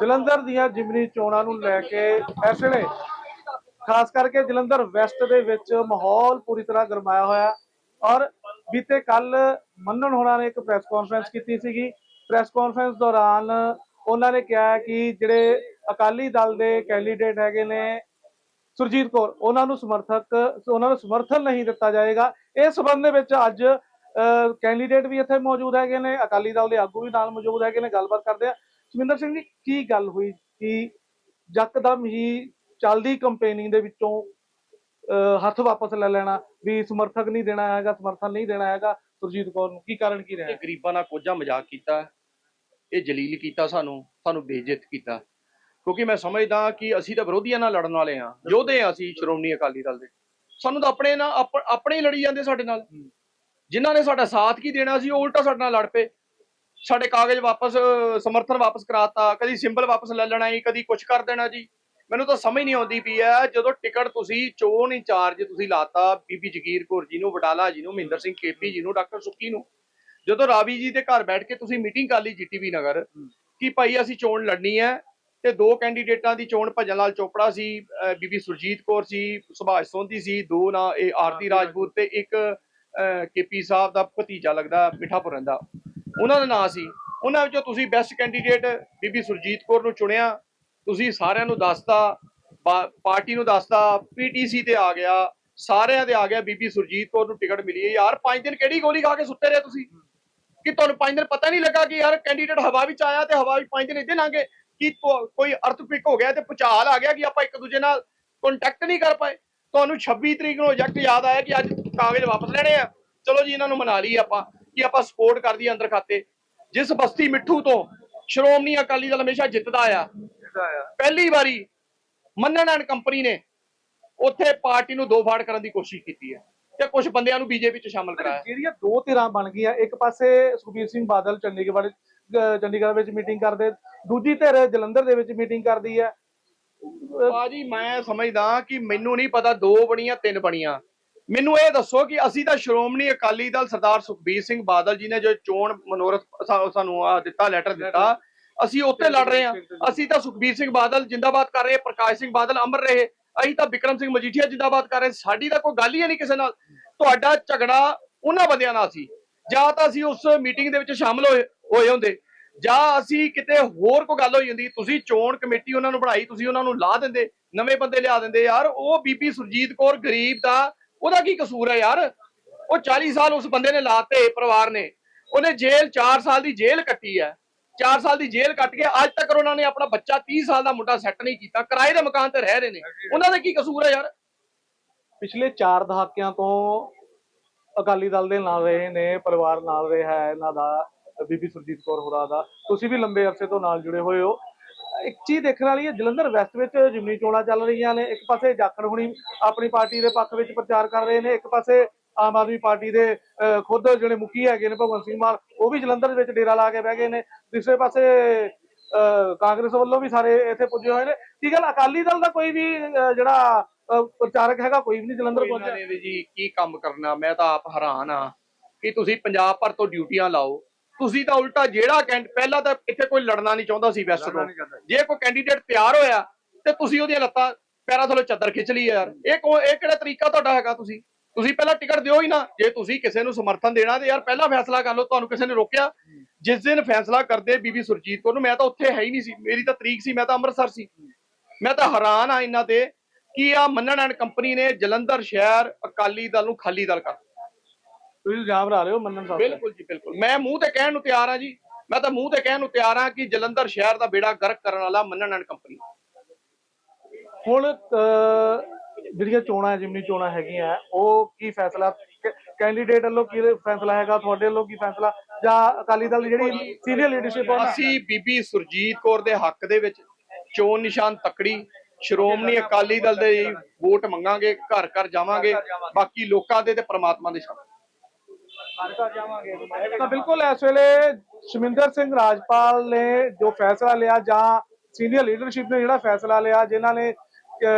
ਜਲੰਧਰ ਦੀਆਂ ਜਿਮਨੀ ਚੋਣਾਂ ਨੂੰ ਲੈ ਕੇ ਇਸ ਵੇਲੇ ਖਾਸ ਕਰਕੇ ਜਲੰਧਰ ਵੈਸਟ ਦੇ ਵਿੱਚ ਮਾਹੌਲ ਪੂਰੀ ਤਰ੍ਹਾਂ ਗਰਮਾਇਆ ਹੋਇਆ ਔਰ ਬੀਤੇ ਕੱਲ ਮੰਨਣ ਹੋਣਾ ਨੇ ਇੱਕ ਪ੍ਰੈਸ ਕਾਨਫਰੰਸ ਕੀਤੀ ਸੀਗੀ। ਪ੍ਰੈਸ ਕਾਨਫਰੰਸ ਦੌਰਾਨ ਉਹਨਾਂ ਨੇ ਕਿਹਾ ਕਿ ਜਿਹੜੇ ਅਕਾਲੀ ਦਲ ਦੇ ਕੈਂਡੀਡੇਟ ਹੈਗੇ ਨੇ ਸੁਰਜੀਤ ਕੌਰ, ਉਹਨਾਂ ਨੂੰ ਸਮਰਥਕ, ਉਹਨਾਂ ਨੂੰ ਸਮਰਥਨ ਨਹੀਂ ਦਿੱਤਾ ਜਾਏਗਾ। ਇਸ ਸਬੰਧ ਦੇ ਵਿੱਚ ਅੱਜ ਕੈਂਡੀਡੇਟ ਵੀ ਇੱਥੇ ਮੌਜੂਦ ਹੈਗੇ ਨੇ, ਅਕਾਲੀ ਦਲ ਦੇ ਆਗੂ ਵੀ ਨਾਲ ਮੌਜੂਦ ਹੈਗੇ ਨੇ, ਗੱਲਬਾਤ ਕਰਦੇ ਆ। ਸੁਮਿੰਦਰ ਸਿੰਘ ਜੀ ਕੀ ਗੱਲ ਹੋਈ ਕਿ ਯਕਦਮ ਹੀ ਚੱਲਦੀ ਕੰਪੇਨਿੰਗ ਦੇ ਵਿੱਚੋਂ ਹੱਥ ਵਾਪਸ ਲੈ ਲੈਣਾ ਵੀ ਸਮਰਥਕ ਨਹੀਂ ਦੇਣਾ ਹੈਗਾ ਸਮਰਥਨ ਨਹੀਂ ਦੇਣਾ ਹੈਗਾ ਸੁਰਜੀਤ ਕੌਰ ਨੂੰ? ਕੀ ਕਾਰਨ ਕੀ ਰਿਹਾ? ਇਹ ਗਰੀਬਾਂ ਨਾਲ ਕੋਝਾ ਮਜ਼ਾਕ ਕੀਤਾ ਇਹ ਜਲੀਲ ਕੀਤਾ ਸਾਨੂੰ ਸਾਨੂੰ ਬੇਇੱਜ਼ਤ ਕੀਤਾ। ਕਿਉਂਕਿ ਮੈਂ ਸਮਝਦਾ ਕਿ ਅਸੀਂ ਤਾਂ ਵਿਰੋਧੀਆਂ ਨਾਲ ਲੜਨ ਵਾਲੇ ਹਾਂ ਯੋਧੇ ਹਾਂ ਅਸੀਂ ਸ਼੍ਰੋਮਣੀ ਅਕਾਲੀ ਦਲ ਦੇ। ਸਾਨੂੰ ਤਾਂ ਆਪਣੇ ਨਾਲ ਆਪ- ਆਪਣੇ ਹੀ ਲੜੀ ਜਾਂਦੇ ਸਾਡੇ ਨਾਲ। ਜਿਨ੍ਹਾਂ ਨੇ ਸਾਡਾ ਸਾਥ ਕੀ ਦੇਣਾ ਸੀ ਉਹ ਉਲਟਾ ਸਾਡੇ ਨਾਲ ਲੜ ਪਏ। ਸਾਡੇ ਕਾਗਜ਼ ਵਾਪਸ ਸਮਰਥਨ ਵਾਪਸ ਕਰਾਤਾ ਕਦੀ ਸਿੰਬਲ ਵਾਪਸ ਲੈ ਲੈਣਾ ਜੀ ਕਦੀ ਕੁਝ ਕਰ ਦੇਣਾ ਜੀ। ਮੈਨੂੰ ਤਾਂ ਸਮਝ ਨਹੀਂ ਆਉਂਦੀ ਪਈ ਹੈ ਜਦੋਂ ਟਿਕਟ ਤੁਸੀਂ ਚੋਣ ਇੰਚਾਰਜ ਤੁਸੀਂ ਲਾਤਾ ਬੀਬੀ ਜਗੀਰ ਕੌਰ ਜੀ ਨੂੰ ਵਡਾਲਾ ਜੀ ਨੂੰ ਮਹਿੰਦਰ ਸਿੰਘ ਕੇਪੀ ਜੀ ਨੂੰ ਡਾਕਟਰ ਸੁੱਕੀ ਨੂੰ ਜਦੋਂ ਰਾਵੀ ਜੀ ਦੇ ਘਰ ਬੈਠ ਕੇ ਤੁਸੀਂ ਮੀਟਿੰਗ ਕਰ ਲਈ ਜੀਟੀਵੀ ਨਗਰ ਕਿ ਭਾਈ ਅਸੀਂ ਚੋਣ ਲੜਨੀ ਹੈ ਤੇ ਦੋ ਕੈਂਡੀਡੇਟਾਂ ਦੀ ਚੋਣ ਭਜਨ ਲਾਲ ਚੋਪੜਾ ਸੀ ਬੀਬੀ ਸੁਰਜੀਤ ਕੌਰ ਸੀ ਸੁਭਾਸ਼ ਸੋਂਧੀ ਸੀ ਦੋ ਨਾ ਇਹ ਆਰਤੀ ਰਾਜਪੂਤ ਤੇ ਇੱਕ ਕੇਪੀ ਸਾਹਿਬ ਦਾ ਭਤੀਜਾ ਲੱਗਦਾ ਮਿੱਠਾਪੁਰਨ ਦਾ ਉਹਨਾਂ ਦਾ ਨਾਂ ਸੀ। ਉਹਨਾਂ ਵਿੱਚੋਂ ਤੁਸੀਂ ਬੈਸਟ ਕੈਂਡੀਡੇਟ ਬੀਬੀ ਸੁਰਜੀਤ ਕੌਰ ਨੂੰ ਚੁਣਿਆ। ਤੁਸੀਂ ਸਾਰਿਆਂ ਨੂੰ ਦੱਸਤਾ ਪਾਰਟੀ ਨੂੰ ਦੱਸਤਾ ਪੀਟੀਸੀ ਤੇ ਆ ਗਿਆ, ਸਾਰਿਆਂ ਦੇ ਆ ਗਿਆ, ਬੀਬੀ ਸੁਰਜੀਤ ਕੌਰ ਨੂੰ ਟਿਕਟ ਮਿਲੀ ਹੈ। ਯਾਰ, ਪੰਜ ਦਿਨ ਕਿਹੜੀ ਗੋਲੀ ਖਾ ਕੇ ਸੁੱਤੇ ਰਹੇ ਤੁਸੀਂ? ਕਿ ਤੁਹਾਨੂੰ ਪੰਜ ਦਿਨ ਪਤਾ ਨਹੀਂ ਲੱਗਾ ਕਿ ਯਾਰ ਕੈਂਡੀਡੇਟ ਹਵਾ ਵਿੱਚ ਆਇਆ ਤੇ ਹਵਾ ਵਿੱਚ ਪੰਜ ਦਿਨ ਇੱਦਾਂ ਲੰਘੇ ਕਿ ਕੋਈ ਅਰਥਪਿਕ ਹੋ ਗਿਆ ਤੇ ਪੁਚਾਲ ਆ ਗਿਆ ਕਿ ਆਪਾਂ ਇੱਕ ਦੂਜੇ ਨਾਲ ਕੰਟੈਕਟ ਨਹੀਂ ਕਰ ਪਾਏ। ਤੁਹਾਨੂੰ 26 ਤਰੀਕ ਨੂੰ ਐਗਜ਼ੈਕਟ ਯਾਦ ਆਇਆ ਕਿ ਅੱਜ ਕਾਗਜ਼ ਵਾਪਸ ਲੈਣੇ ਆ। ਚਲੋ ਜੀ, ਇਹਨਾਂ ਨੂੰ ਮਨਾ ਲਈ ਆਪਾਂ। ਕਿ ਆਪਾਂ ਸਪੋਰਟ ਕਰ ਦਈਏ ਅੰਦਰ ਖਾਤੇ। ਜਿਸ ਬਸਤੀ ਮਿੱਠੂ ਤੋਂ ਸ਼੍ਰੋਮਣੀ ਅਕਾਲੀ ਦਲ ਹਮੇਸ਼ਾ ਜਿੱਤਦਾ ਆ। ਪਹਿਲੀ ਵਾਰੀ ਮੰਨਣ ਐਂਡ ਕੰਪਨੀ ਨੇ ਉੱਥੇ ਪਾਰਟੀ ਨੂੰ ਦੋ ਫਾੜ ਕਰਨ ਦੀ ਕੋਸ਼ਿਸ਼ ਕੀਤੀ ਹੈ ਤੇ ਕੁਝ ਬੰਦਿਆਂ ਨੂੰ ਬੀਜੇਪੀ ਚ ਸ਼ਾਮਲ ਕਰਾਇਆ। ਜਿਹੜੀਆਂ ਦੋ ਧਿਰਾਂ ਬਣ ਗਈਆਂ ਇੱਕ ਪਾਸੇ ਸੁਖਬੀਰ ਸਿੰਘ ਬਾਦਲ ਚੰਡੀਗੜ੍ਹ ਚੰਡੀਗੜ੍ਹ ਵਿੱਚ ਮੀਟਿੰਗ ਕਰਦੇ ਦੂਜੀ ਧਿਰ ਜਲੰਧਰ ਦੇ ਵਿੱਚ ਮੀਟਿੰਗ ਕਰਦੀ ਹੈ। ਬਾਜੀ ਮੈਂ ਸਮਝਦਾ ਕਿ ਮੈਨੂੰ ਨਹੀਂ ਪਤਾ ਦੋ ਬਣੀਆਂ ਤਿੰਨ ਬਣੀਆਂ। ਮੈਨੂੰ ਇਹ ਦੱਸੋ ਕਿ ਅਸੀਂ ਤਾਂ ਸ਼੍ਰੋਮਣੀ ਅਕਾਲੀ ਦਲ ਸਰਦਾਰ ਸੁਖਬੀਰ ਸਿੰਘ ਬਾਦਲ ਜੀ ਨੇ ਜੋ ਚੋਣ ਮਨੋਰਥ ਸਾਨੂੰ ਆ ਦਿੱਤਾ ਲੈਟਰ ਦਿੱਤਾ ਅਸੀਂ ਉੱਤੇ ਲੜ ਰਹੇ ਹਾਂ। ਅਸੀਂ ਤਾਂ ਸੁਖਬੀਰ ਸਿੰਘ ਬਾਦਲ ਜਿੰਦਾਬਾਦ ਕਰ ਰਹੇ ਪ੍ਰਕਾਸ਼ ਸਿੰਘ ਬਾਦਲ ਅਮਰ ਰਹੇ ਅਸੀਂ ਤਾਂ ਵਿਕਰਮ ਸਿੰਘ ਮਜੀਠੀਆ ਜਿੰਦਾਬਾਦ ਕਰ ਰਹੇ ਸਾਡੀ ਤਾਂ ਕੋਈ ਗੱਲ ਹੀ ਨਹੀਂ ਕਿਸੇ ਨਾਲ। ਤੁਹਾਡਾ ਝਗੜਾ ਉਹਨਾਂ ਬੰਦਿਆਂ ਨਾਲ ਸੀ। ਜਾਂ ਤਾਂ ਅਸੀਂ ਉਸ ਮੀਟਿੰਗ ਦੇ ਵਿੱਚ ਸ਼ਾਮਲ ਹੋਏ ਹੋਏ ਹੁੰਦੇ। ਜਾਂ ਅਸੀਂ ਕਿਤੇ ਹੋਰ ਕੋਈ ਗੱਲ ਹੋਈ ਹੁੰਦੀ ਤੁਸੀਂ ਚੋਣ ਕਮੇਟੀ ਉਹਨਾਂ ਨੂੰ ਬਣਾਈ ਤੁਸੀਂ ਉਹਨਾਂ ਨੂੰ ਲਾ ਦਿੰਦੇ ਨਵੇਂ ਬੰਦੇ ਲਿਆ ਦਿੰਦੇ ਯਾਰ ਉਹ ਬੀਬੀ ਸੁਰਜੀਤ ਕੌਰ ਗਰੀਬ ਦਾ ਉਹਦਾ ਕੀ ਕਸੂਰ ਹੈ ਯਾਰ? ਉਹ 40 ਸਾਲ ਉਸ ਬੰਦੇ ਨੇ ਲਾਤੇ ਪਰਿਵਾਰ ਨੇ। ਉਹਨੇ ਜੇਲ੍ਹ 4 ਸਾਲ ਦੀ ਜੇਲ੍ਹ ਕੱਟੀ ਹੈ। 4 ਸਾਲ ਦੀ ਜੇਲ੍ਹ ਕੱਟ ਕੇ ਅੱਜ ਤੱਕ ਉਹਨਾਂ ਨੇ ਆਪਣਾ ਬੱਚਾ 30 ਸਾਲ ਦਾ ਮੁੰਡਾ ਸੈੱਟ ਨਹੀਂ ਕੀਤਾ। ਕਿਰਾਏ ਦੇ ਮਕਾਨ ਤੇ ਰਹਿ ਰਹੇ ਨੇ। ਉਹਨਾਂ ਦਾ ਕੀ ਕਸੂਰ ਹੈ ਯਾਰ? ਪਿਛਲੇ 4 ਦਹਾਕਿਆਂ ਤੋਂ ਅਕਾਲੀ ਦਲ ਦੇ ਨਾਲ ਰਹੇ ਨੇ, ਪਰਿਵਾਰ ਨਾਲ ਰਿਹਾ ਹੈ। ਇਹਨਾਂ ਦਾ ਬੀਬੀ ਸੁਰਜੀਤ ਕੌਰ ਹੋਰਾਂ ਦਾ। ਤੁਸੀਂ ਵੀ ਲੰਬੇ ਅਰਸੇ ਤੋਂ ਨਾਲ ਜੁੜੇ ਹੋਏ ਹੋ। ਇੱਕ ਚੀਜ਼ ਦੇਖਣ ਵਾਲੀ ਹੈ ਜਲੰਧਰ ਵੈਸਟ ਵਿੱਚ ਜਿਮਨੀ ਚੋਣਾਂ ਚੱਲ ਰਹੀਆਂ ਨੇ ਇੱਕ ਪਾਸੇ ਜਾਖੜ ਹੁਣੀ ਆਪਣੀ ਪਾਰਟੀ ਦੇ ਪੱਖ ਵਿੱਚ ਪ੍ਰਚਾਰ ਕਰ ਰਹੇ ਨੇ ਇੱਕ ਪਾਸੇ ਆਮ ਆਦਮੀ ਪਾਰਟੀ ਦੇ ਖੁਦ ਜਿਹੜੇ ਮੁਖੀ ਹੈਗੇ ਨੇ ਭਗਵੰਤ ਸਿੰਘ ਮਾਨ ਉਹ ਵੀ ਜਲੰਧਰ ਵਿੱਚ ਡੇਰਾ ਲਾ ਕੇ ਬਹਿ ਗਏ ਨੇ। ਦੂਸਰੇ ਪਾਸੇ ਕਾਂਗਰਸ ਵੱਲੋਂ ਵੀ ਸਾਰੇ ਇੱਥੇ ਪੁੱਜੇ ਹੋਏ ਨੇ। ਕੀ ਗੱਲ ਅਕਾਲੀ ਦਲ ਦਾ ਕੋਈ ਵੀ ਜਿਹੜਾ ਪ੍ਰਚਾਰਕ ਹੈਗਾ ਕੋਈ ਵੀ ਨਹੀਂ ਜਲੰਧਰ ਪਹੁੰਚਿਆ ਜੀ ਕੀ ਕੰਮ ਕਰਨਾ ਮੈਂ ਤਾਂ ਆਪ ਹੈਰਾਨ ਆ ਕਿ ਤੁਸੀਂ ਪੰਜਾਬ ਭਰ ਤੋਂ ਡਿਊਟੀਆਂ ਲਾਓ ਤੁਸੀਂ ਤਾਂ ਉਲਟਾ ਜਿਹੜਾ ਕੈਂਡ ਪਹਿਲਾਂ ਤਾਂ ਇੱਥੇ ਕੋਈ ਲੜਨਾ ਨਹੀਂ ਚਾਹੁੰਦਾ ਸੀ ਵੈਸਟ ਤੋਂ ਜੇ ਕੋਈ ਕੈਂਡੀਡੇਟ ਤਿਆਰ ਹੋਇਆ ਤੇ ਤੁਸੀਂ ਉਹਦੀਆਂ ਲੱਤਾਂ ਪੈਰਾਂ ਥੱਲੇ ਚੱਦਰ ਖਿੱਚ ਲਈ ਯਾਰ। ਇਹ ਕੋ ਇਹ ਕਿਹੜਾ ਤਰੀਕਾ ਤੁਹਾਡਾ ਹੈਗਾ ਤੁਸੀਂ? ਤੁਸੀਂ ਪਹਿਲਾਂ ਟਿਕਟ ਦਿਓ ਹੀ ਨਾ। ਜੇ ਤੁਸੀਂ ਕਿਸੇ ਨੂੰ ਸਮਰਥਨ ਦੇਣਾ ਤੇ ਯਾਰ ਪਹਿਲਾਂ ਫੈਸਲਾ ਕਰ ਲਓ ਤੁਹਾਨੂੰ ਕਿਸੇ ਨੇ ਰੋਕਿਆ। ਜਿਸ ਦਿਨ ਫੈਸਲਾ ਕਰਦੇ ਬੀਬੀ ਸੁਰਜੀਤ ਕੌਰ ਨੂੰ ਮੈਂ ਤਾਂ ਉੱਥੇ ਹੈ ਹੀ ਨਹੀਂ ਸੀ। ਮੇਰੀ ਤਾਂ ਤਰੀਕ ਸੀ ਮੈਂ ਤਾਂ ਅੰਮ੍ਰਿਤਸਰ ਸੀ। ਮੈਂ ਤਾਂ ਹੈਰਾਨ ਆ ਇਹਨਾਂ ਤੇ ਕਿ ਆ ਮੰਨਣ ਐਂਡ ਕੰਪਨੀ ਨੇ ਜਲੰਧਰ ਸ਼ਹਿਰ ਅਕਾਲੀ ਦਲ ਨੂੰ ਖਾਲੀ ਦਲ ਕਰ। ਤੁਸੀਂ ਇਲਜ਼ਾਮ ਲਾ ਰਹੇ ਹੋ ਮੰਨਣ ਸਾਹਿਬ। ਬਿਲਕੁਲ ਜੀ ਬਿਲਕੁਲ। ਮੈਂ ਮੂੰਹ ਤੇ ਕਹਿਣ ਨੂੰ ਤਿਆਰ ਆ ਜੀ। ਮੈਂ ਤਾਂ ਮੂੰਹ ਤੇ ਕਹਿਣ ਨੂੰ ਤਿਆਰ ਆ ਕਿ ਜਲੰਧਰ ਸ਼ਹਿਰ ਦਾ ਬੇੜਾ ਗਰਕ ਕਰਨ ਵਾਲਾ ਮੰਨਣ ਐਂਡ ਕੰਪਨੀ। ਹੁਣ ਜਿਹੜੀਆਂ ਚੋਣਾਂ ਜਿਮਨੀ ਚੋਣਾਂ ਹੈਗੀਆਂ ਉਹ ਕੀ ਫੈਸਲਾ? ਕੈਂਡੀਡੇਟ ਵੱਲੋਂ ਕੀ ਫੈਸਲਾ ਹੈਗਾ? ਤੁਹਾਡੇ ਵੱਲੋਂ ਕੀ ਫੈਸਲਾ? ਜਾਂ ਅਕਾਲੀ ਦਲ ਦੀ ਜਿਹੜੀ ਸੀਨੀਅਰ ਲੀਡਰਸ਼ਿਪ ਉਹਨਾਂ ਅਸੀਂ ਬੀਬੀ ਸੁਰਜੀਤ ਕੌਰ ਦੇ ਹੱਕ ਦੇ ਵਿੱਚ ਚੋਣ ਨਿਸ਼ਾਨ ਤਕੜੀ ਸ਼੍ਰੋਮਣੀ ਅਕਾਲੀ ਦਲ ਦੇ ਵੋਟ ਮੰਗਾਂਗੇ ਘਰ ਘਰ ਜਾਵਾਂਗੇ। ਬਾਕੀ ਲੋਕਾਂ ਦੇ ਤੇ ਪ੍ਰਮਾਤਮਾ ਦੇ ਸ਼ਬਦ। ਤਾਂ ਬਿਲਕੁਲ ਇਸ ਵੇਲੇ ਸ਼ਮਿੰਦਰ ਸਿੰਘ ਰਾਜਪਾਲ ਨੇ ਜੋ ਫੈਸਲਾ ਲਿਆ ਜਾਂ ਸੀਨੀਅਰ ਲੀਡਰਸ਼ਿਪ ਨੇ ਜਿਹੜਾ ਫੈਸਲਾ ਲਿਆ ਜਿਨ੍ਹਾਂ ਨੇ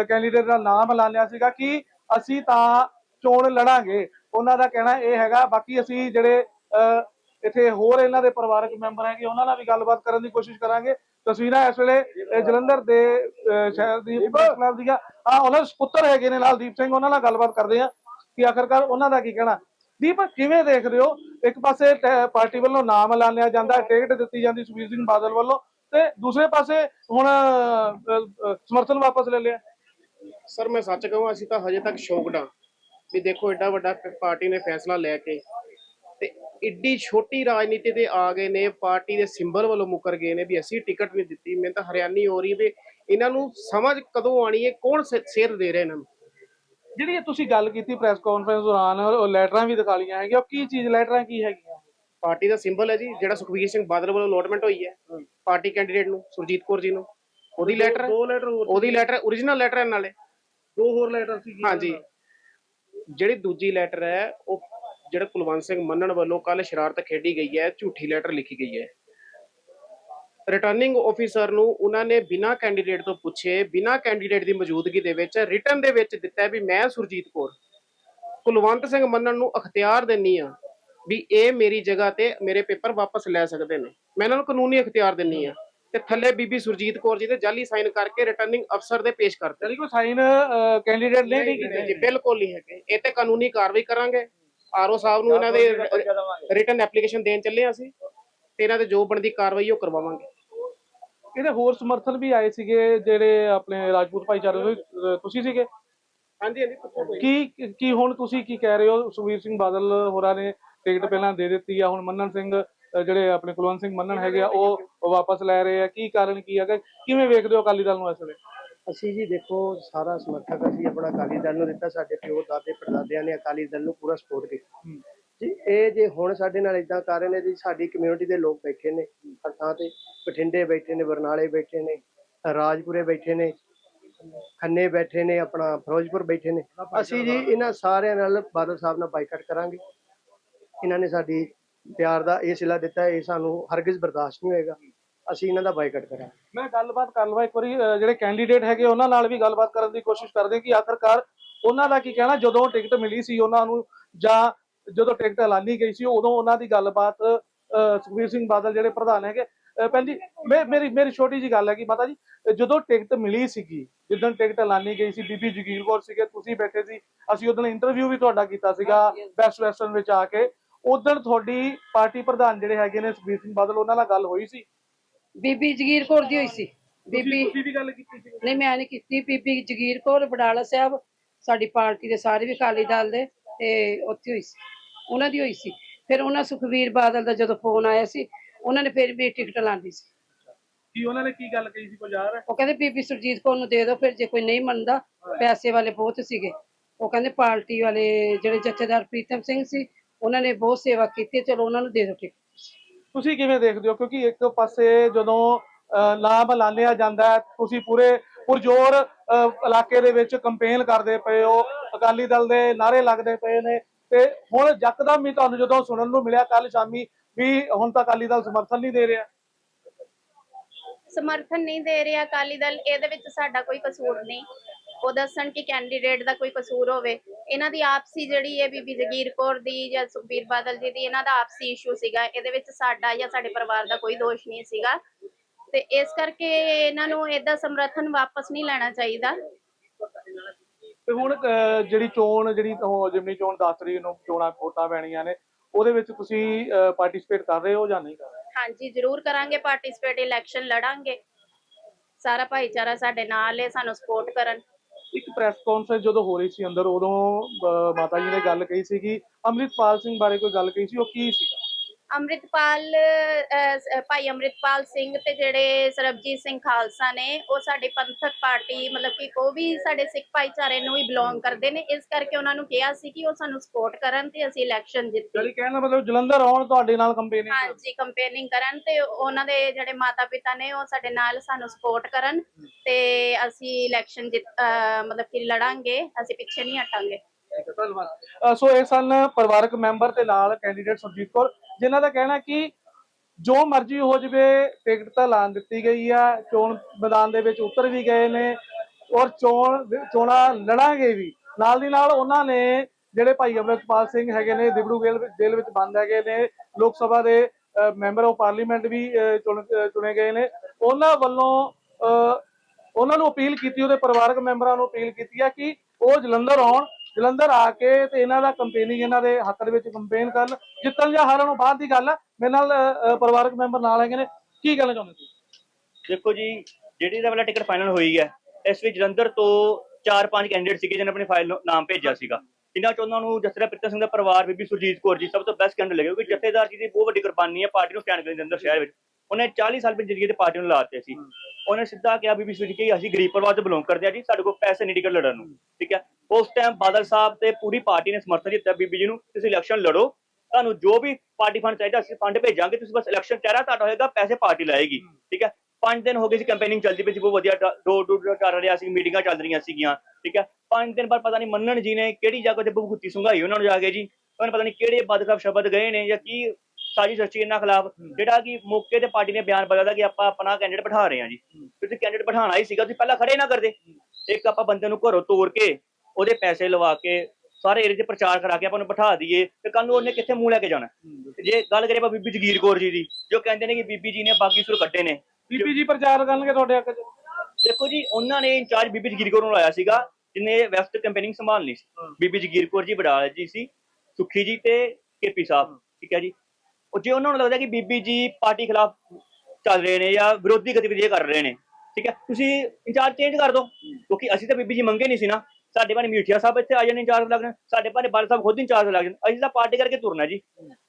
ਕੈਂਡੀਡੇਟ ਦਾ ਨਾਮ ਐਲਾਨਿਆ ਸੀਗਾ ਕਿ ਅਸੀਂ ਤਾਂ ਚੋਣ ਲੜਾਂਗੇ। ਉਹਨਾਂ ਦਾ ਕਹਿਣਾ ਇਹ ਹੈਗਾ ਬਾਕੀ ਅਸੀਂ ਜਿਹੜੇ ਇੱਥੇ ਹੋਰ ਇਹਨਾਂ ਦੇ ਪਰਿਵਾਰਕ ਮੈਂਬਰ ਹੈਗੇ ਉਹਨਾਂ ਨਾਲ ਵੀ ਗੱਲਬਾਤ ਕਰਨ ਦੀ ਕੋਸ਼ਿਸ਼ ਕਰਾਂਗੇ। ਤਸਵੀਰਾਂ ਇਸ ਵੇਲੇ ਜਲੰਧਰ ਦੇ ਸ਼ਹਿਰ ਦੀ ਕਲੱਬ ਦੀਆਂ। ਆ ਉਹਨਾਂ ਦੇ ਸੁਪੁੱਤਰ ਹੈਗੇ ਨੇ ਨਾਲ ਦੀਪ ਸਿੰਘ ਉਹਨਾਂ ਨਾਲ ਗੱਲਬਾਤ ਕਰਦੇ ਆ ਕਿ ਆਖਰਕਾਰ ਉਹਨਾਂ ਦਾ ਕੀ ਕਹਿਣਾ? ਦੀਪ ਕਿਵੇਂ ਦੇਖਦੇ ਹੋ? ਇੱਕ ਪਾਸੇ ਪਾਰਟੀ ਵੱਲੋਂ ਨਾਮ ਐਲਾਨਿਆ ਜਾਂਦਾ ਟਿਕਟ ਦਿੱਤੀ ਜਾਂਦੀ ਸੁਖਬੀਰ ਸਿੰਘ ਬਾਦਲ ਵੱਲੋਂ ਤੇ ਦੂਸਰੇ ਪਾਸੇ ਹੁਣ ਸਮਰਥਨ ਵਾਪਸ ਲੈ ਲਿਆ। ਸਰ, ਮੈਂ ਸੱਚ ਕਹਾਂ, ਅਸੀਂ ਤਾਂ ਹਜੇ ਤੱਕ ਸ਼ੌਕਡ ਹਾਂ ਵੀ ਦੇਖੋ ਐਡਾ ਵੱਡਾ ਪਾਰਟੀ ਨੇ ਫੈਸਲਾ ਲੈ ਕੇ ਤੇ ਇੱਡੀ ਛੋਟੀ ਰਾਜਨੀਤੀ ਤੇ ਆ ਗਏ ਨੇ, ਪਾਰਟੀ ਦੇ ਸਿੰਬਲ ਵੱਲੋਂ ਮੁਕਰ ਗਏ ਨੇ ਵੀ ਅਸੀਂ ਟਿਕਟ ਨਹੀਂ ਦਿੱਤੀ। ਮੈਨੂੰ ਤਾਂ ਹਰਿਆਣੀ ਹੋ ਰਹੀ ਵੀ ਇਹਨਾਂ ਨੂੰ ਸਮਝ ਕਦੋਂ ਆਣੀ ਹੈ, ਕੌਣ ਸਿਰ ਸੇਧ ਦੇ ਰਿਹਾ ਇਹਨਾਂ ਨੂੰ? ਜਿਹੜੀ ਤੁਸੀਂ ਗੱਲ ਕੀਤੀ ਪ੍ਰੈਸ ਕਾਨਫਰੰਸ ਦੌਰਾਨ ਉਹ ਲੈਟਰਾਂ ਵੀ ਦਿਖਾ ਲਈਆਂ ਹੈਗੀਆਂ ਉਹ ਕੀ ਚੀਜ਼ ਲੈਟਰਾਂ ਕੀ ਹੈਗੀਆਂ? ਪਾਰਟੀ ਦਾ ਸਿੰਬਲ ਹੈ ਜੀ ਜਿਹੜਾ ਸੁਖਬੀਰ ਸਿੰਘ ਬਾਦਲ ਵੱਲੋਂ ਅਲੋਟਮੈਂਟ ਹੋਈ ਹੈ ਪਾਰਟੀ ਕੈਂਡੀਡੇਟ ਨੂੰ ਸੁਰਜੀਤ ਕੌਰ ਜੀ ਨੂੰ। ਉਹਦੀ ਲੈਟਰ ਦੋ ਲੈਟਰ ਹੋਰ ਉਹਦੀ ਲੈਟਰ origignal ਲੈਟਰ ਹੈ ਨਾਲੇ ਦੋ ਹੋਰ ਲੈਟਰ ਸੀ ਹਾਂਜੀ। ਜਿਹੜੀ ਦੂਜੀ ਲੈਟਰ ਹੈ ਉਹ ਜਿਹੜਾ ਕੁਲਵੰਤ ਸਿੰਘ ਮੰਨਣ ਵੱਲੋਂ ਕੱਲ ਸ਼ਰਾਰਤ ਖੇਡੀ ਗਈ ਹੈ ਝੂਠੀ ਲੈਟਰ ਲਿਖੀ ਗਈ ਹੈ। ਰਿਟਰਨਿੰਗ ਆਫੀਸਰ ਨੂੰ ਉਹਨਾਂ ਨੇ ਬਿਨਾਂ ਕੈਂਡੀਡੇਟ ਤੋਂ ਪੁੱਛੇ ਬਿਨਾਂ ਕੈਂਡੀਡੇਟ ਦੀ ਮੌਜੂਦਗੀ ਦੇ ਵਿੱਚ ਰਿਟਰਨ ਦੇ ਵਿੱਚ ਦਿੱਤਾ ਵੀ ਮੈਂ ਸੁਰਜੀਤ ਕੌਰ। ਕੁਲਵੰਤ ਸਿੰਘ ਮੰਨਣ ਨੂੰ ਅਖਤਿਆਰ ਦਿੰਨੀ ਆ ਵੀ ਇਹ ਮੇਰੀ ਜਗ੍ਹਾ ਤੇ ਮੇਰੇ ਪੇਪਰ ਵਾਪਸ ਲੈ ਸਕਦੇ ਨੇ। ਮੈਂ ਇਹਨਾਂ ਨੂੰ ਕਾਨੂੰਨੀ ਅਖਤਿਆਰ ਦਿੰਨੀ ਆ ਤੇ ਥੱਲੇ ਬੀਬੀ ਸੁਰਜੀਤ ਕੌਰ ਜੀ ਦੇ ਜਾਲੀ ਸਾਈਨ ਕਰਕੇ ਰਿਟਰਨਿੰਗ ਅਫਸਰ ਦੇ ਪੇਸ਼ ਕਰਤੇ। ਜਿਹੜੀ ਕੋਈ ਸਾਈਨ ਕੈਂਡੀਡੇਟ ਨੇ ਨਹੀਂ ਜੀ ਕੀਤੇ ਬਿਲਕੁਲ ਨਹੀਂ ਹੈਗੇ। ਇਹ ਤੇ ਕਾਨੂੰਨੀ ਕਾਰਵਾਈ ਕਰਾਂਗੇ। ਆਰਓ ਸਾਹਿਬ ਨੂੰ ਇਹਨਾਂ ਦੇ ਰਿਟਨ ਐਪਲੀਕੇਸ਼ਨ ਦੇਣ ਚੱਲੇ ਹਾਂ ਅਸੀਂ ਤੇ ਇਹਨਾਂ ਤੇ ਜੋ ਬਣਦੀ ਕਾਰਵਾਈ ਉਹ ਕਰਵਾਵਾਂਗੇ। ਇਹਦੇ ਹੋਰ ਸਮਰਥਨ ਵੀ ਆਏ ਸੀਗੇ ਜਿਹੜੇ ਆਪਣੇ ਰਾਜਪੂਤ ਭਾਈਚਾਰੇ ਦੇ ਤੁਸੀਂ ਸੀਗੇ? ਹਾਂਜੀ ਹਾਂਜੀ ਪੁੱਛੋ ਕੋਈ। ਕੀ ਕੀ ਹੁਣ ਤੁਸੀਂ ਕੀ ਕਹਿ ਰਹੇ ਹੋ? ਸੁਖਬੀਰ ਸਿੰਘ ਬਾਦਲ ਹੋਰਾਂ ਨੇ ਟਿਕਟ ਪਹਿਲਾਂ ਦੇ ਦਿੱਤੀ ਆ ਹੁਣ ਮੰਨਣ ਸਿੰਘ ਜਿਹੜੇ ਆਪਣੇ ਕੁਲਵੰਤ ਸਿੰਘ ਮੰਨਣ ਹੈਗੇ ਆ ਉਹ ਉਹ ਵਾਪਸ ਲੈ ਰਹੇ ਆ। ਕੀ ਕਾਰਨ ਕੀ ਹੈਗਾ? ਕਿਵੇਂ ਵੇਖਦੇ ਹੋ ਅਕਾਲੀ ਦਲ ਨੂੰ ਇਸ ਵੇਲੇ? ਅਸੀਂ ਜੀ ਦੇਖੋ ਸਾਰਾ ਸਮਰਥਕ ਅਸੀਂ ਆਪਣਾ ਅਕਾਲੀ ਦਲ ਨੂੰ ਦਿੱਤਾ ਸਾਡੇ ਪਿਓ ਦਾਦੇ ਪੜਦਾਦਿਆਂ ਨੇ ਅਕਾਲੀ ਦਲ ਨੂੰ ਪੂਰਾ ਸਪੋਰਟ ਕੀਤਾ। ਜੀ, ਇਹ ਜੇ ਹੁਣ ਸਾਡੇ ਨਾਲ ਇਦਾਂ ਕਰ ਰਹੇ ਨੇ ਜੀ, ਸਾਡੀ ਕਮਿਊਨਿਟੀ ਦੇ ਲੋਕ ਬੈਠੇ ਨੇ ਹਰ ਥਾਂ ਤੇ, ਬਠਿੰਡੇ ਬੈਠੇ ਨੇ, ਬਰਨਾਲੇ ਬੈਠੇ ਨੇ, ਰਾਜਪੁਰੇ ਬੈਠੇ ਨੇ, ਖੰਨੇ ਬੈਠੇ ਨੇ, ਆਪਣਾ ਫਿਰੋਜ਼ਪੁਰ ਬੈਠੇ ਨੇ। ਅਸੀਂ ਜੀ ਇਹਨਾਂ ਸਾਰਿਆਂ ਨਾਲ ਬਾਦਲ ਸਾਹਿਬ ਨਾਲ ਬਾਈਕਾਟ ਕਰਾਂਗੇ। ਇਹਨਾਂ ਨੇ ਸਾਡੀ ਪਿਆਰ ਦਾ ਇਹ ਸਿਲਾ ਦਿੱਤਾ, ਇਹ ਸਾਨੂੰ ਹਰਗਿਜ਼ ਬਰਦਾਸ਼ਤ ਨਹੀਂ ਹੋਏਗਾ। ਅਸੀਂ ਇਹਨਾਂ ਦਾ ਬਾਈਕਾਟ ਕਰਾਂਗੇ। ਮੈਂ ਗੱਲਬਾਤ ਕਰ ਲਵਾਂ ਇੱਕ ਵਾਰੀ ਜਿਹੜੇ ਕੈਂਡੀਡੇਟ ਹੈਗੇ, ਉਹਨਾਂ ਨਾਲ ਵੀ ਗੱਲਬਾਤ ਕਰਨ ਦੀ ਕੋਸ਼ਿਸ਼ ਕਰਦੇ ਕਿ ਆਖਰਕਾਰ ਉਹਨਾਂ ਦਾ ਕੀ ਕਹਿਣਾ, ਜਦੋਂ ਟਿਕਟ ਮਿਲੀ ਸੀ ਉਹਨਾਂ ਨੂੰ, ਜਾਂ ਜਦੋਂ ਟਿਕਟ ਐਲਾਨੀ ਗਈ ਸੀ ਉਦੋਂ ਉਹਨਾਂ ਦੀ ਗੱਲਬਾਤ ਅਹ, ਸੁਖਬੀਰ ਸਿੰਘ ਬਾਦਲ ਜਿਹੜੇ ਪ੍ਰਧਾਨ ਹੈਗੇ ਮੇ- ਮੇਰੀ ਮੇਰੀ ਛੋਟੀ ਜੀ ਗੱਲ ਹੈ ਕਿ ਮਾਤਾ ਜੀ ਜਦੋਂ ਟਿਕਟ ਮਿਲੀ ਸੀਗੀ ਜਿੱਦਣ ਟਿਕਟ ਐਲਾਨੀ ਗਈ ਸੀ ਬੀਬੀ ਜਗੀਰ ਕੌਰ ਸੀਗੇ ਤੁਸੀਂ ਬੈਠੇ ਸੀ ਅਸੀਂ ਉਦੋਂ ਇੰਟਰਵਿਊ ਵੀ ਤੁਹਾਡਾ ਕੀਤਾ ਸੀਗਾ ਬੈਸਟ ਵੈਸਟਰਨ ਵਿੱਚ ਆ ਕੇ ਉਦੋਂ ਤੁਹਾਡੀ ਪਾਰਟੀ ਪ੍ਰਧਾਨ ਜਿਹੜੇ ਹੈਗੇ ਨੇ ਸੁਖਬੀਰ ਸਿੰਘ ਬਾਦਲ ਉਹਨਾਂ ਨਾਲ ਗੱਲ ਹੋਈ ਸੀ? ਬੀਬੀ ਜਗੀਰ ਕੌਰ ਦੀ ਹੋਈ ਸੀ। ਬੀਬੀ ਤੁਸੀਂ ਵੀ ਗੱਲ ਕੀਤੀ ਸੀ? ਨਹੀਂ ਮੈਂ ਨਹੀਂ ਕੀਤੀ। ਬੀਬੀ ਜਗੀਰ ਕੌਰ ਬਡਾਲਾ ਸਾਹਿਬ ਸਾਡੀ ਪਾਰਟੀ ਦੇ ਸਾਰੇ ਵੀ ਅਕਾਲੀ ਦਲ ਦੇ। ਤੇ ਉੱਥੇ ਹੋਈ ਸੀ। ਉਹਨਾਂ ਦੀ ਹੋਈ ਸੀ। ਫਿਰ ਉਹਨਾਂ ਸੁਖਵੀਰ ਬਾਦਲ ਦਾ ਜਦੋਂ ਫੋਨ ਆਇਆ ਸੀ ਉਹਨਾਂ ਨੇ ਫਿਰ ਵੀ ਟਿਕਟ ਲਾਂਦੀ ਸੀ। ਕੀ ਉਹਨਾਂ ਨੇ ਕੀ ਗੱਲ ਕਹੀ ਸੀ ਕੋਈ ਯਾਦ ਹੈ ਉਹ ਕਹਿੰਦੇ ਬੀਬੀ ਸੁਰਜੀਤ ਕੌਰ ਨੂੰ ਦੇ ਦਿਓ ਫਿਰ ਜੇ ਕੋਈ ਨਹੀਂ ਮੰਨਦਾ ਪੈਸੇ ਵਾਲੇ ਬਹੁਤ ਸੀਗੇ। ਉਹ ਕਹਿੰਦੇ ਪਾਰਟੀ ਵਾਲੇ ਜਿਹੜੇ ਜਥੇਦਾਰ ਪ੍ਰੀਤਮ ਸਿੰਘ ਸੀ ਉਹਨਾਂ ਨੇ ਬਹੁਤ ਸੇਵਾ ਕੀਤੀ ਚਲੋ ਉਹਨਾਂ ਨੂੰ ਦੇ ਦਿਓ ਟਿਕਟ ਤੁਸੀਂ ਕਿਵੇਂ ਦੇਖਦੇ ਹੋ? ਕਿਉਂਕਿ ਇੱਕ ਪਾਸੇ ਜਦੋਂ ਨਾਮ ਐਲਾਨਿਆ ਜਾਂਦਾ ਤੁਸੀਂ ਪੂਰੇ ਪੁਰਜੋਰ ਇਲਾਕੇ ਦੇ ਵਿੱਚ ਕੰਪੇਨ ਕਰਦੇ ਪਏ ਹੋ ਅਕਾਲੀ ਦਲ ਦੇ ਨਾਰੇ ਲੱਗਦੇ ਪਏ ਨੇ ਤੇ ਹੁਣ ਯਕਦਮ ਹੀ ਤੁਹਾਨੂੰ ਜਦੋਂ ਸੁਣਨ ਨੂੰ ਮਿਲਿਆ ਕੱਲ ਸ਼ਾਮੀ ਵੀ ਹੁਣ ਤਾਂ ਅਕਾਲੀ ਦਲ ਸਮਰਥਨ ਨਹੀਂ ਦੇ ਰਿਹਾ। ਸਮਰਥਨ ਨਹੀਂ ਦੇ ਰਿਹਾ ਅਕਾਲੀ ਦਲ, ਇਹਦੇ ਵਿੱਚ ਸਾਡਾ ਕੋਈ ਕਸੂਰ ਨਹੀਂ। ਉਹ ਦੱਸਣ ਕਿ ਕੈਂਡੀਡੇਟ ਦਾ ਕੋਈ ਕਸੂਰ ਹੋਵੇ। ਇਹਨਾਂ ਦੀ ਆਪਸੀ ਜਿਹੜੀ ਹੈ ਬੀਬੀ ਜਗੀਰ ਕੌਰ ਦੀ ਜਾਂ ਸੁਖਬੀਰ ਬਾਦਲ ਜੀ ਦੀ ਇਹਨਾਂ ਦਾ ਆਪਸੀ ਇਸ਼ੂ ਸੀਗਾ। ਇਹਦੇ ਵਿੱਚ ਸਾਡਾ ਜਾਂ ਸਾਡੇ ਪਰਿਵਾਰ ਦਾ ਕੋਈ ਦੋਸ਼ ਨਹੀਂ ਸੀਗਾ। ਤੇ ਇਸ ਕਰਕੇ ਇਹਨਾਂ ਨੂੰ ਇਹਦਾ ਸਮਰਥਨ ਵਾਪਸ ਨਹੀਂ ਲੈਣਾ ਚਾਹੀਦਾ। ਤੇ ਹੁਣ ਅਹ, ਜਿਹੜੀ ਚੋਣ ਜਿਹੜੀ ਉਹ ਜਿਮਨੀ ਚੋਣ 10 ਤਰੀਕ ਨੂੰ ਚੋਣਾਂ ਵੋਟਾਂ ਪੈਣੀਆਂ ਨੇ ਉਹਦੇ ਵਿੱਚ ਤੁਸੀਂ ਪਾਰਟਿਸਿਪੇਟ ਕਰ ਰਹੇ ਹੋ ਜਾਂ ਨਹੀਂ ਕਰ ਰਹੇ? ਹਾਂਜੀ ਜ਼ਰੂਰ ਕਰਾਂਗੇ ਪਾਰਟਿਸਿਪੇਟ ਇਲੈਕਸ਼ਨ ਲੜਾਂਗੇ। ਸਾਰਾ ਭਾਈਚਾਰਾ ਸਾਡੇ ਨਾਲ ਹੈ ਸਾਨੂੰ ਸਪੋਰਟ ਕਰਨ। ਇੱਕ ਪ੍ਰੈਸ ਕਾਨਫਰੰਸ ਜਦੋਂ ਹੋ ਰਹੀ ਸੀ ਅੰਦਰ ਉਦੋਂ ਅਹ, ਮਾਤਾ ਜੀ ਨੇ ਗੱਲ ਕਹੀ ਸੀ ਕਿ ਅੰਮ੍ਰਿਤਪਾਲ ਸਿੰਘ ਬਾਰੇ ਕੋਈ ਗੱਲ ਕਹੀ ਸੀ ਉਹ ਕੀ ਸੀਗਾ? ਅੰਮ੍ਰਿਤਪਾਲ ਅਹ, ਭਾਈ ਅੰਮ੍ਰਿਤਪਾਲ ਸਿੰਘ ਤੇ ਜਿਹੜੇ ਸਰਬਜੀਤ ਸਿੰਘ ਖਾਲਸਾ ਨੇ ਉਹ ਸਾਡੀ ਪੰਥਕ ਪਾਰਟੀ ਮਤਲਬ ਕਿ ਉਹ ਵੀ ਸਾਡੇ ਸਿੱਖ ਭਾਈਚਾਰੇ ਨੂੰ ਹੀ ਬਿਲੋਂਗ ਕਰਦੇ ਨੇ। ਇਸ ਕਰਕੇ ਉਹਨਾਂ ਨੂੰ ਕਿਹਾ ਸੀ ਕਿ ਉਹ ਸਾਨੂੰ ਸਪੋਰਟ ਕਰਨ ਤੇ ਅਸੀਂ ਇਲੈਕਸ਼ਨ ਜਿੱਤੀ ਕਹਿਣ ਦਾ ਮਤਲਬ ਜਲੰਧਰ ਆਉਣ ਤੁਹਾਡੇ ਨਾਲ ਕੰਪੇਨਿੰਗ ਹਾਂਜੀ ਕੰਪੇਨਿੰਗ ਕਰਨ ਤੇ ਉਹਨਾਂ ਦੇ ਜਿਹੜੇ ਮਾਤਾ ਪਿਤਾ ਨੇ ਉਹ ਸਾਡੇ ਨਾਲ ਸਾਨੂੰ ਸਪੋਰਟ ਕਰਨ ਤੇ ਅਸੀਂ ਇਲੈਕਸ਼ਨ ਜਿੱਤ ਅਹ, ਮਤਲਬ ਕਿ ਲੜਾਂਗੇ। ਅਸੀਂ ਪਿੱਛੇ ਨਹੀਂ ਹਟਾਂਗੇ। ਧੰਨਵਾਦ। ਸੋ ਇਹ ਸਨ ਪਰਿਵਾਰਕ ਮੈਂਬਰ ਤੇ ਨਾਲ ਕੈਂਡੀਡੇਟ ਸੁਰਜੀਤ ਕੌਰ ਜਿਨ੍ਹਾਂ ਦਾ ਕਹਿਣਾ ਕਿ ਜੋ ਮਰਜ਼ੀ ਹੋ ਜਵੇ ਟਿਕਟ ਤਾਂ ਐਲਾਨ ਦਿੱਤੀ ਗਈ ਆ ਚੋਣ ਮੈਦਾਨ ਦੇ ਵਿੱਚ ਉਤਰ ਵੀ ਗਏ ਨੇ ਔਰ ਚੋਣ ਚੋਣਾਂ ਲੜਾਂਗੇ ਵੀ। ਨਾਲ ਦੀ ਨਾਲ ਉਹਨਾਂ ਨੇ ਜਿਹੜੇ ਭਾਈ ਅਮਰਿਤਪਾਲ ਸਿੰਘ ਹੈਗੇ ਨੇ ਦਿਬੜੂ ਜੇਲ੍ਹ ਵਿੱਚ- ਜੇਲ੍ਹ ਵਿੱਚ ਬੰਦ ਹੈਗੇ ਨੇ ਲੋਕ ਸਭਾ ਦੇ ਮੈਂਬਰ ਆਫ ਪਾਰਲੀਮੈਂਟ ਵੀ ਚੁਣ ਚੁਣੇ ਗਏ ਨੇ। ਉਹਨਾਂ ਵੱਲੋਂ ਅਹ, ਉਹਨਾਂ ਨੂੰ ਅਪੀਲ ਕੀਤੀ ਉਹਦੇ ਪਰਿਵਾਰਕ ਮੈਂਬਰਾਂ ਨੂੰ ਅਪੀਲ ਕੀਤੀ ਹੈ ਕਿ ਉਹ ਜਲੰਧਰ ਆਉਣ ਜਲੰਧਰ ਆ ਕੇ ਤੇ ਇਹਨਾਂ ਦਾ ਕੰਪੇਨਿੰਗ ਇਹਨਾਂ ਦੇ ਹੱਕ ਦੇ ਵਿੱਚ ਕੰਪੇਨ ਕਰਨ। ਜਿੱਤਣ ਜਾਂ ਹਾਰਨ ਉਹ ਬਾਅਦ ਦੀ ਗੱਲ ਹੈ ਮੇਰੇ ਨਾਲ ਅਹ, ਪਰਿਵਾਰਕ ਮੈਂਬਰ ਨਾਲ ਹੈਗੇ ਨੇ। ਕੀ ਕਹਿਣਾ ਚਾਹੁੰਦੇ ਤੁਸੀਂ? ਦੇਖੋ ਜੀ ਜਿਹੜੀ ਦਾ ਵਾਲਾ ਟਿਕਟ ਫਾਈਨਲ ਹੋਈ ਹੈ ਇਸ ਵਿੱਚ ਜਲੰਧਰ ਤੋਂ ਚਾਰ ਪੰਜ ਕੈਂਡੀਡੇਟ ਸੀਗੇ ਜਿਹਨੇ ਆਪਣੀ ਫਾਈਲ ਨੂੰ ਨਾਮ ਭੇਜਿਆ ਸੀਗਾ। ਇਹਨਾਂ ਚ ਉਹਨਾਂ ਨੂੰ ਜਸਰਾ ਪ੍ਰੀਤਮ ਸਿੰਘ ਦਾ ਪਰਿਵਾਰ ਬੀਬੀ ਸੁਰਜੀਤ ਕੌਰ ਜੀ ਸਭ ਤੋਂ ਬੈਸਟ ਕੈਂਡੀਡੇਟ ਲੱਗੇ। ਕਿਉਂਕਿ ਜਥੇਦਾਰ ਜੀ ਦੀ ਬਹੁਤ ਵੱਡੀ ਕੁਰਬਾਨੀ ਹੈ ਪਾਰਟੀ ਨੂੰ ਸਟੈਂਡ ਕਰਨ ਦੇ ਅੰਦਰ ਸ਼ਹਿਰ ਵਿੱਚ। ਉਹਨੇ 40 ਸਾਲ ਵਿੱਚ ਜ਼ਿੰਦਗੀ ਦੇ ਪਾਰਟੀ ਨੂੰ ਲਾਤੇ ਸੀ। ਉਹਨੇ ਸਿੱਧਾ ਕਿਹਾ, ਬੀਬੀ ਸੁਰਜੀਤ ਕਿ, ਅਸੀਂ ਗਰੀਬ ਪਰਿਵਾਰ ਤੋਂ ਬਿਲੋਂਗ ਕਰਦੇ ਆ ਜੀ, ਸਾਡੇ ਕੋਲ ਪੈਸੇ ਨਹੀਂ ਟਿਕਟ ਲੜਨ ਨੂੰ। ਠੀਕ ਹੈ? ਉਸ ਟਾਈਮ ਬਾਦਲ ਸਾਹਿਬ ਤੇ ਪੂਰੀ ਪਾਰਟੀ ਨੇ ਸਮਰਥਨ ਦਿੱਤਾ, ਬੀਬੀ ਜੀ ਨੂੰ ਤੁਸੀਂ ਇਲੈਕਸ਼ਨ ਲੜੋ। ਤੁਹਾਨੂੰ ਜੋ ਵੀ ਪਾਰਟੀ ਫੰਡ ਚਾਹੀਦਾ, ਅਸੀਂ ਫੰਡ ਭੇਜਾਂਗੇ। ਤੁਸੀਂ ਬਸ ਇਲੈਕਸ਼ਨ ਚਿਹਰਾ ਤੁਹਾਡਾ ਹੋਏਗਾ, ਪੈਸੇ ਪਾਰਟੀ ਲਾਏਗੀ। ਠੀਕ ਹੈ? ਪੰਜ ਦਿਨ ਹੋ ਗਏ ਸੀ ਕੈਂਪੇਨਿੰਗ ਚੱਲਦੀ ਪਈ ਸੀ, ਬਹੁਤ ਵਧੀਆ ਡੋਰ ਡੋਰ ਕਰ ਰਿਹਾ ਸੀ ਮੀਟਿੰਗਾਂ ਚੱਲ ਰਹੀਆਂ ਸੀਗੀਆਂ। ਠੀਕ ਹੈ? ਪੰਜ ਦਿਨ ਬਾਅਦ ਪਤਾ ਨਹੀਂ ਮੰਨਣ ਜੀ ਨੇ ਕਿਹੜੀ ਜਗ੍ਹਾ ਤੇ ਬਭੂਤੀ ਸੁੰਘਾਈ ਉਹਨਾਂ ਨੂੰ ਜਾ ਕੇ ਜੀ। ਉਹਨਾਂ ਪਤਾ ਨਹੀਂ ਕਿਹੜੇ ਬਦਕਬ ਸ਼ਬਦ ਗਏ ਨੇ ਜਾਂ ਕੀ ਸਾਜੀ ਰਚੀ ਇਹਨਾਂ ਖਿਲਾਫ। ਜਿਹੜਾ ਕਿ ਮੌਕੇ ਤੇ ਪਾਰਟੀ ਨੇ ਬਿਆਨ ਬਦਲਦਾ ਕਿ ਆਪਾਂ ਆਪਣਾ ਕੈਂਡੀਡੇਟ ਬਿਠਾ ਰਹੇ ਹਾਂ ਜੀ। ਤੁਸੀਂ ਕੈਂਡੀਡੇਟ ਬਿਠਾਣਾ ਹੀ ਸੀਗਾ ਤੁਸੀਂ ਪਹਿਲਾਂ ਖੜੇ ਨਾ ਕਰਦੇ। ਇੱਕ ਆਪਾਂ ਬੰਦੇ ਨੂੰ ਘਰੋਂ ਤੋੜ ਕੇ ਉਹਦੇ ਪੈਸੇ ਲਵਾ ਕੇ ਸਾਰੇ ਏਰੀਏ 'ਚ ਪ੍ਰਚਾਰ ਕਰਾ ਕੇ ਆਪਾਂ ਨੂੰ ਬਿਠਾ ਦਈਏ ਤੇ ਕੱਲ ਨੂੰ ਉਹਨੇ ਕਿੱਥੇ ਮੂੰਹ ਲੈ ਕੇ ਜਾਣਾ। ਜੇ ਗੱਲ ਕਰੀਏ ਆਪਾਂ ਬੀਬੀ ਜਗੀਰ ਕੌਰ ਜੀ ਦੀ ਜੋ ਕਹਿੰਦੇ ਨੇ ਕਿ ਬੀਬੀ ਜੀ ਨੇ ਬਾਗੀ ਸੁਰ ਕੱਢੇ ਨੇ। ਬੀਬੀ ਜੀ ਪ੍ਰਚਾਰ ਕਰਨਗੇ ਤੁਹਾਡੇ 'ਚ। ਦੇਖੋ ਜੀ ਉਹਨਾਂ ਨੇ ਇੰਚਾਰਜ ਬੀਬੀ ਜਗੀਰ ਕੌਰ ਨੂੰ ਲਾਇਆ ਸੀਗਾ ਜਿਹਨੇ ਵੈਸਟ ਕੈਂਪੇਨਿੰਗ ਸੰਭਾਲਣੀ ਸੀ। ਬੀਬੀ ਜਗੀਰ ਕੌਰ ਜੀ ਬਡਾਲਾ ਜੀ ਸੀ ਸੁਖੀ ਜੀ ਤੇ ਕੇਪੀ ਸਾਹਿਬ ਠੀਕ ਹੈ ਜੀ। ਉਹ ਜੇ ਉਹਨਾਂ ਨੂੰ ਲੱਗਦਾ ਕਿ ਬੀਬੀ ਜੀ ਪਾਰਟੀ ਖਿਲਾਫ ਚੱਲ ਰਹੇ ਨੇ ਜਾਂ ਵਿਰੋਧੀ ਗਤੀਵਿਧੀਆਂ ਕਰ ਰਹੇ ਨੇ, ਠੀਕ ਹੈ, ਤੁਸੀਂ ਇੰਚਾਰਜ ਚੇਂਜ ਕਰ ਦਿਓ, ਕਿਉਂਕਿ ਅਸੀਂ ਤਾਂ ਬੀਬੀ ਜੀ ਮੰਗੇ ਨਹੀਂ ਸੀ ਨਾ। ਸਾਡੇ ਭਾਵੇਂ ਮੀਠੀਆ ਸਾਹਿਬ ਇੱਥੇ ਆ ਜਾਣ ਇੰਚਾਰਜ ਲੱਗ ਜਾਣ ਸਾਡੇ ਭਾਵੇਂ ਬਾਲ ਸਾਹਿਬ ਖੁਦ ਇੰਚਾਰਜ ਲੱਗ ਜਾਣ ਅਸੀਂ ਤਾਂ ਪਾਰਟੀ ਕਰਕੇ ਤੁਰਨਾ ਜੀ।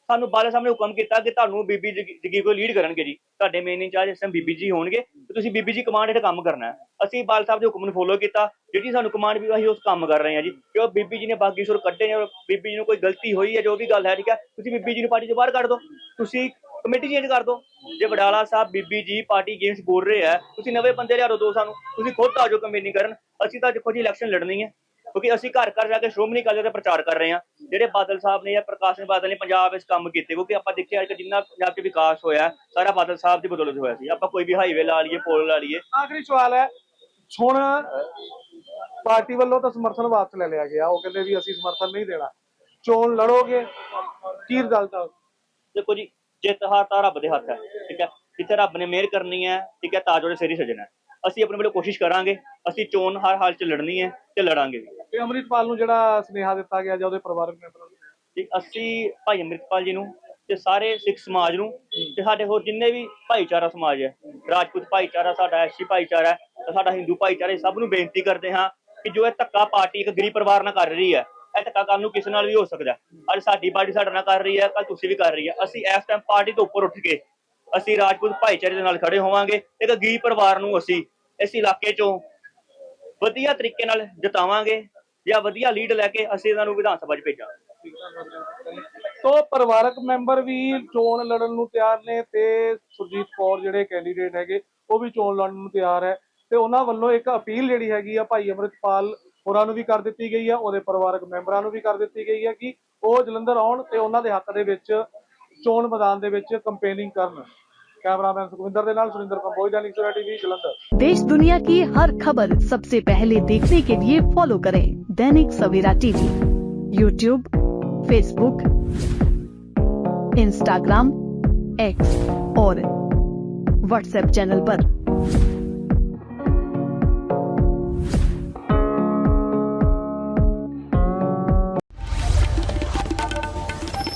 ਸਾਨੂੰ ਬਾਲ ਸਾਹਿਬ ਨੇ ਹੁਕਮ ਕੀਤਾ ਕਿ ਤੁਹਾਨੂੰ ਬੀਬੀ ਜਗੀ ਜਗੀ ਕੋ ਲੀਡ ਕਰਨਗੇ ਜੀ। ਤੁਹਾਡੇ ਮੇਨ ਇੰਚਾਰਜ ਇਸ ਟਾਈਮ ਬੀਬੀ ਜੀ ਹੋਣਗੇ ਤੇ ਤੁਸੀਂ ਬੀਬੀ ਜੀ ਕਮਾਂਡ ਹੇਠ ਕੰਮ ਕਰਨਾ ਅਸੀਂ ਬਾਲ ਸਾਹਿਬ ਦੇ ਹੁਕਮ ਨੂੰ ਫੋਲੋ ਕੀਤਾ। ਜਿਹੜੀ ਸਾਨੂੰ ਕਮਾਂਡ ਵੀ ਅਸੀਂ ਉਸ ਕੰਮ ਕਰ ਰਹੇ ਹਾਂ ਜੀ। ਕਿ ਉਹ ਬੀਬੀ ਜੀ ਨੇ ਬਾਗੀ ਸੁਰ ਕੱਢੇ ਨੇ ਬੀਬੀ ਜੀ ਨੂੰ ਕੋਈ ਗਲਤੀ ਹੋਈ ਹੈ, ਜੋ ਵੀ ਗੱਲ ਹੈ, ਠੀਕ ਹੈ, ਤੁਸੀਂ ਬੀਬੀ ਜੀ ਨੂੰ ਪਾਰਟੀ ਤੋਂ ਬਾਹਰ ਕੱਢ ਦਿਓ। ਤੁਸੀਂ ਕਮੇਟੀ ਚੇਂਜ ਕਰ ਦਿਓ ਜੇ ਵਡਾਲਾ ਸਾਹਿਬ ਬੀਬੀ ਜੀ ਪਾਰਟੀ ਅਗੇਂਸਟ ਬੋਲ ਰਹੇ ਆ ਤੁਸੀਂ ਨਵੇਂ ਬੰਦੇ ਲਿਆਓ ਦੋ ਸਾਨੂੰ ਤੁਸੀਂ ਖੁਦ ਆ ਜਾਓ ਕੰਪੇਨਿੰਗ ਕਰਨ ਅਸੀਂ ਤਾਂ ਦੇਖੋ ਜੀ ਇਲੈਕਸ਼ਨ ਲੜਨੀ ਹੈ। ਕਿਉਂਕਿ ਅਸੀਂ ਘਰ ਘਰ ਜਾ ਕੇ ਸ਼੍ਰੋਮਣੀ ਅਕਾਲੀ ਦਲ ਦਾ ਪ੍ਰਚਾਰ ਕਰ ਰਹੇ ਹਾਂ। ਜਿਹੜੇ ਬਾਦਲ ਸਾਹਿਬ ਨੇ ਜਾਂ ਪ੍ਰਕਾਸ਼ ਸਿੰਘ ਬਾਦਲ ਨੇ ਪੰਜਾਬ ਵਿੱਚ ਕੰਮ ਕੀਤੇ ਕਿਉਂਕਿ ਆਪਾਂ ਦੇਖਿਆ ਅੱਜ ਜਿੰਨਾ ਪੰਜਾਬ 'ਚ ਵਿਕਾਸ ਹੋਇਆ ਸਾਰਾ ਬਾਦਲ ਸਾਹਿਬ ਦੀ ਬਦੌਲਤ ਹੋਇਆ ਸੀ। ਆਪਾਂ ਕੋਈ ਵੀ ਹਾਈਵੇ ਲਾ ਲਈਏ ਪੁਲ ਲਾ ਲਈਏ। ਆਖਰੀ ਸਵਾਲ ਹੈ ਹੁਣ ਪਾਰਟੀ ਵੱਲੋਂ ਤਾਂ ਸਮਰਥਨ ਵਾਪਸ ਲੈ ਲਿਆ ਗਿਆ ਉਹ ਕਹਿੰਦੇ ਵੀ ਅਸੀਂ ਸਮਰਥਨ ਨਹੀਂ ਦੇਣਾ। ਚੋਣ ਲੜੋਗੇ ਕੀ ਆ ਦੇਖੋ ਜੀ ਜਿੱਤ ਹਾਰ ਤਾਂ ਰੱਬ ਦੇ ਹੱਥ ਹੈ ਠੀਕ ਹੈ? ਜਿੱਥੇ ਰੱਬ ਨੇ ਮਿਹਰ ਕਰਨੀ ਹੈ ਠੀਕ ਹੈ ਤਾਜ ਉਹਦੇ ਸਿਰ ਹੀ ਸਜਣਾ ਹੈ। ਅਸੀਂ ਆਪਣੇ ਵੱਲੋਂ ਕੋਸ਼ਿਸ਼ ਕਰਾਂਗੇ ਅਸੀਂ ਚੋਣ ਹਰ ਹਾਲ 'ਚ ਲੜਨੀ ਹੈ ਤੇ ਲੜਾਂਗੇ ਵੀ। ਤੇ ਅੰਮ੍ਰਿਤਪਾਲ ਨੂੰ ਜਿਹੜਾ ਸੁਨੇਹਾ ਦਿੱਤਾ ਗਿਆ ਜਾਂ ਉਹਦੇ ਪਰਿਵਾਰਕ ਮੈਂਬਰਾਂ ਨੂੰ? ਤੇ ਅਸੀਂ ਭਾਈ ਅੰਮ੍ਰਿਤਪਾਲ ਜੀ ਨੂੰ ਤੇ ਸਾਰੇ ਸਿੱਖ ਸਮਾਜ ਨੂੰ ਤੇ ਸਾਡੇ ਹੋਰ ਜਿੰਨੇ ਵੀ ਭਾਈਚਾਰਾ ਸਮਾਜ ਹੈ ਰਾਜਪੂਤ ਭਾਈਚਾਰਾ ਸਾਡਾ ਐਸੀ ਭਾਈਚਾਰਾ ਹੈ ਤੇ ਸਾਡਾ ਹਿੰਦੂ ਭਾਈਚਾਰਾ ਇਹ ਸਭ ਨੂੰ ਬੇਨਤੀ ਕਰਦੇ ਹਾਂ ਕਿ ਜੋ ਇਹ ਧੱਕਾ ਪਾਰਟੀ ਇੱਕ ਗਰੀਬ ਪਰਿਵਾਰ ਨਾਲ ਕਰ ਰਹੀ ਹੈ ਇਹ ਧੱਕਾ ਕੱਲ ਨੂੰ ਕਿਸੇ ਨਾਲ ਵੀ ਹੋ ਸਕਦਾ। ਅੱਜ ਸਾਡੀ ਪਾਰਟੀ ਸਾਡੇ ਨਾਲ ਕਰ ਰਹੀ ਹੈ ਕੱਲ ਤੁਸੀਂ ਵੀ ਕਰ ਰਹੀ ਹੈ। ਅਸੀਂ ਇਸ ਟਾਈਮ ਪਾਰਟੀ ਤੋਂ ਉੱਪਰ ਉੱਠ ਕੇ ਅਸੀਂ ਰਾਜਪੂਤ ਭਾਈਚਾਰੇ ਦੇ ਨਾਲ ਖੜੇ ਹੋਵਾਂਗੇ। ਇੱਕ ਗਰੀਬ ਪਰਿਵਾਰ ਨੂੰ ਅਸੀਂ ਇਸ ਇਲਾਕੇ ਚੋਂ ਵਧੀਆ ਤਰੀਕੇ ਨਾਲ ਜਿਤਾਵਾਂਗੇ ਜਾਂ ਵਧੀਆ ਲੀਡ ਲੈ ਕੇ ਅਸੀਂ ਇਹਨਾਂ ਨੂੰ ਵਿਧਾਨ ਸਭਾ 'ਚ ਭੇਜਾਂਗੇ। ਤੋ ਪਰਿਵਾਰਕ ਮੈਂਬਰ ਵੀ ਚੋਣ ਲੜਨ ਨੂੰ ਤਿਆਰ ਨੇ ਤੇ ਸੁਰਜੀਤ ਕੌਰ ਜਿਹੜੇ ਕੈਂਡੀਡੇਟ ਹੈਗੇ, ਉਹ ਵੀ ਚੋਣ ਲੜਨ ਨੂੰ ਤਿਆਰ ਹੈ। ਤੇ ਉਹਨਾਂ ਵੱਲੋਂ ਇੱਕ ਅਪੀਲ ਜਿਹੜੀ ਹੈਗੀ ਆ ਭਾਈ ਅਮਰਿਤਪਾਲ ਹੋਰਾਂ ਨੂੰ ਵੀ ਕਰ ਦਿੱਤੀ ਗਈ ਆ ਉਹਦੇ ਪਰਿਵਾਰਕ ਮੈਂਬਰਾਂ ਨੂੰ ਵੀ ਕਰ ਦਿੱਤੀ ਗਈ ਹੈ ਕਿ ਉਹ ਜਲੰਧਰ ਆਉਣ ਤੇ ਉਹਨਾਂ ਦੇ ਹੱਕ ਦੇ ਵਿੱਚ ਚੋਣ ਮੈਦਾਨ ਦੇ ਵਿੱਚ ਕੰਪੇਨਿੰਗ ਕਰਨ ਕੈਮਰਾਮੈਨ ਸੁਖਵਿੰਦਰ ਦੇ ਨਾਲ ਸੁਰਿੰਦਰ ਕੰਬੋਜ ਦਾ ਲਿੰਕਸਰਾ ਟੀਵੀ ਜਲੰਧਰ देश दुनिया की हर खबर सबसे पहले देखने के लिए फॉलो करें Dainik Savera TV YouTube Facebook Instagram X और व्हाट्सएप चैनल पर।